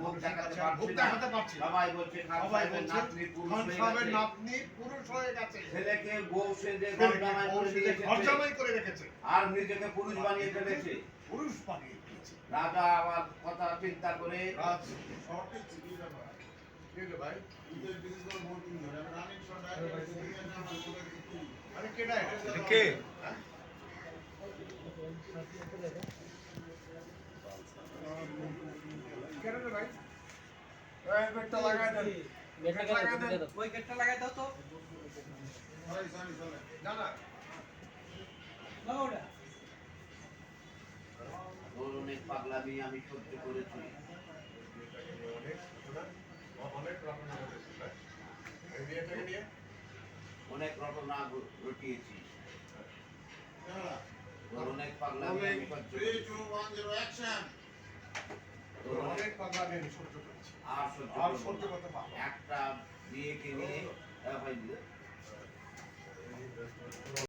মুখ দেখাতে পারছি না। দেখাতে পারছি সবাই বলছে সবাই বলছে নাতনি পুরুষ গেছে। নাতনি পুরুষ হয়ে গেছে। ছেলেকে বউ সেজে ঘরজামাই করে দিয়েছে। ঘরজামাই করে রেখেছে। আর নিজেকে পুরুষ বানিয়ে ফেলেছে। পুরুষ বানিয়ে দিয়েছে রাজা আমার কথা চিন্তা করে রাজ শর্টে চিঠি ব্যাপার ভাই। ঈদের করে ভোট দিন আমি রানিং চিঠি আরে কেডা কে? রে ভাই। এই বেটটা লাগাই দেন। ওই গেটটা লাগাই দাও তো। সরি সরি চলে না না। লাগাও ওর অনেক পাগলামি আমি সহ্য করেছি। অনেক রকম হয়েছে না এই বিয়েটাকে নিয়ে। অনেক ঘটনা ঘটিয়েছি। অনেক পাগলামি আমি সহ্য 3 করেছি অনেক পাগলা আমি সহ্য করেছি। আর সহ্য করতে একটা বিয়েকে নিয়ে হ্যাঁ,